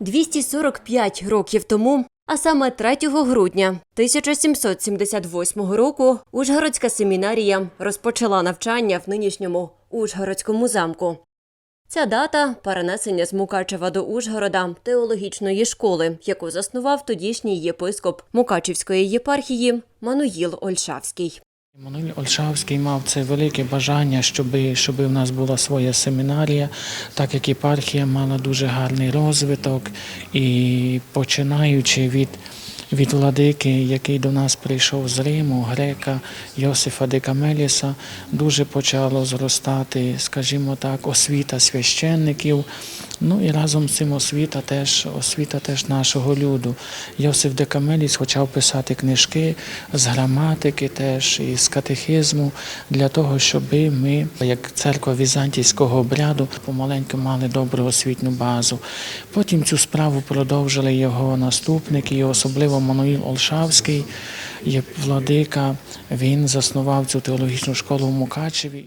245 років тому, а саме 3 грудня 1778 року Ужгородська семінарія розпочала навчання в нинішньому Ужгородському замку. Ця дата перенесення з Мукачева до Ужгорода теологічної школи, яку заснував тодішній єпископ Мукачівської єпархії Мануїл Ольшавський. Мануїл Ольшавський мав це велике бажання, щоб, щоб в нас була своя семінарія, так як єпархія мала дуже гарний розвиток. І починаючи від, від владики, який до нас прийшов з Риму, грека Йосифа де Камеліса, дуже почало зростати, скажімо так, освіта священників. Ну і разом з цим освіта теж, освіта теж нашого люду. Йосиф де Камеліс почав писати книжки з граматики теж і з катехизму для того, щоб ми, як церква візантійського обряду, помаленьку мали добру освітню базу. Потім цю справу продовжили його наступники, і особливо Мануїл Олшавський, є владика. Він заснував цю теологічну школу в Мукачеві.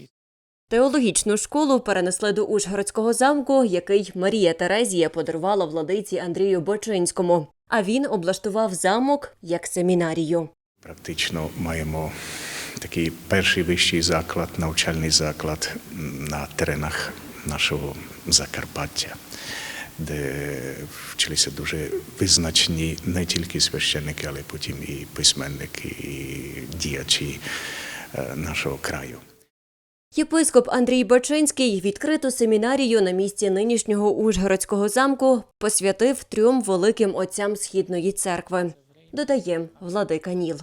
Теологічну школу перенесли до Ужгородського замку, який Марія Терезія подарувала владиці Андрію Бочинському. А він облаштував замок як семінарію. Практично маємо такий перший вищий заклад, навчальний заклад на теренах нашого Закарпаття, де вчилися дуже визначні не тільки священники, але потім і письменники, і діячі е, нашого краю. Єпископ Андрій Бачинський відкриту семінарію на місці нинішнього Ужгородського замку посвятив трьом великим отцям Східної церкви. Додає владика Ніл.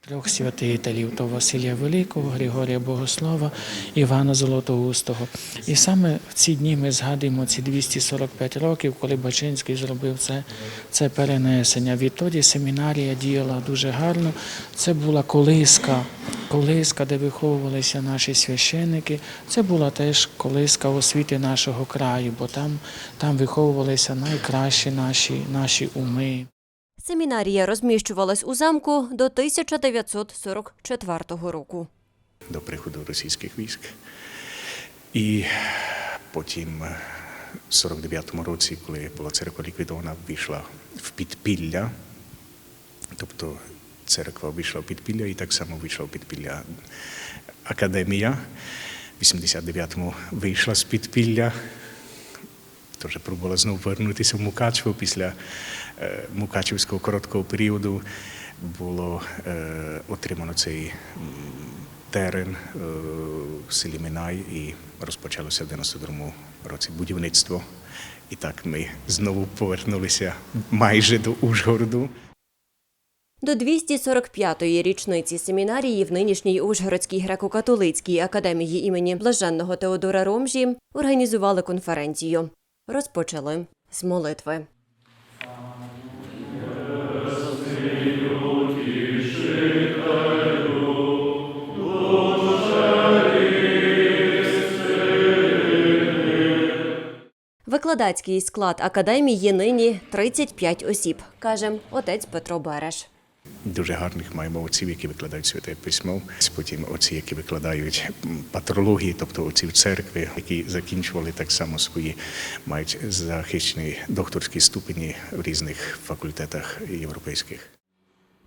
Трьох святителів то Василія Великого, Григорія Богослова, Івана Золотоустого. І саме в ці дні ми згадуємо ці 245 років, коли Бачинський зробив це, це перенесення. Відтоді семінарія діяла дуже гарно. Це була колиска, колиска, де виховувалися наші священники. Це була теж колиска освіти нашого краю, бо там, там виховувалися найкращі наші, наші уми. Семінарія розміщувалась у замку до 1944 року. до приходу російських військ. І потім, е, в 49-му році, коли була церква ліквідована, війшла в підпілля. Тобто церква вийшла в підпілля і так само вийшла підпілля академія. В 89-му вийшла з підпілля. Теж пробувала знову повернутися в Мукачево після е, Мукачевського короткого періоду було е, отримано цей терен е, в селі Минай і розпочалося в 92-му році будівництво. І так ми знову повернулися майже до Ужгороду. До 245-ї річниці семінарії в нинішній Ужгородській греко-католицькій академії імені Блаженного Теодора Ромжі організували конференцію. Розпочали з молитви. Викладацький склад академії нині 35 осіб, каже отець Петро Береш. Дуже гарних маємо отців, які викладають святе письмо. Потім отці, які викладають патрології, тобто отці в церкві, які закінчували так само свої, мають захищені докторські ступені в різних факультетах європейських.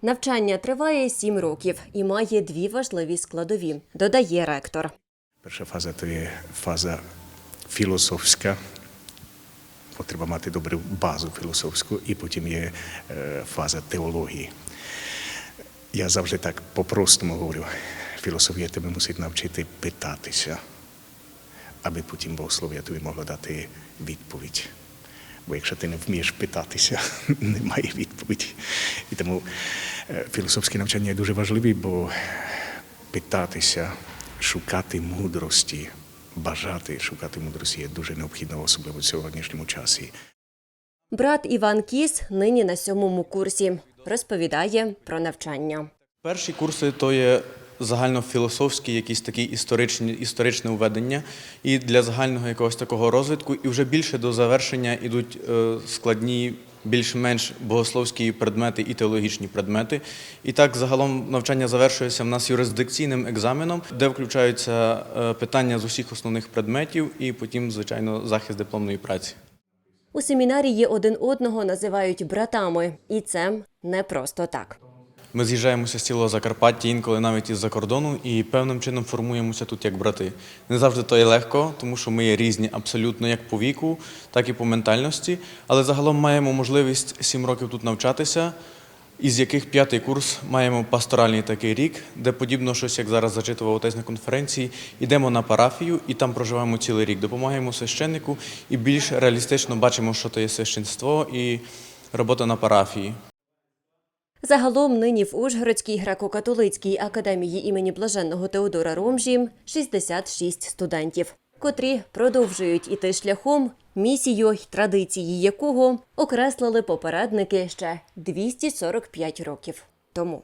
Навчання триває 7 років і має дві важливі складові, додає ректор. Перша фаза то є фаза філософська. Бо Треба мати добру базу філософську, і потім є фаза теології. Я завжди так по-простому говорю, філософія тебе мусить навчити питатися, аби потім богослов'я тобі могло дати відповідь. Бо якщо ти не вмієш питатися, немає відповіді. І тому філософське навчання дуже важливе, бо питатися, шукати мудрості, бажати шукати мудрості є дуже необхідно, особливо в сьогоднішньому часі. Брат Іван Кіс нині на сьомому курсі. Розповідає про навчання. Перші курси то є загальнофілософські, якісь такі історичні, історичне введення, і для загального якогось такого розвитку, і вже більше до завершення йдуть е, складні, більш-менш богословські предмети і теологічні предмети. І так загалом навчання завершується в нас юрисдикційним екзаменом, де включаються е, питання з усіх основних предметів, і потім, звичайно, захист дипломної праці. У семінарії один одного називають братами, і це не просто так. Ми з'їжджаємося з цілого Закарпаття, інколи навіть із-за кордону, і певним чином формуємося тут як брати. Не завжди то є легко, тому що ми є різні абсолютно як по віку, так і по ментальності. Але загалом маємо можливість сім років тут навчатися, із яких п'ятий курс маємо пасторальний такий рік, де подібно щось, як зараз зачитував отець на конференції, йдемо на парафію і там проживаємо цілий рік. Допомагаємо священнику і більш реалістично бачимо, що то є священство і робота на парафії. Загалом нині в Ужгородській греко-католицькій академії імені блаженного Теодора Ромжі 66 студентів, котрі продовжують іти шляхом, місію й традиції якого окреслили попередники ще 245 років тому.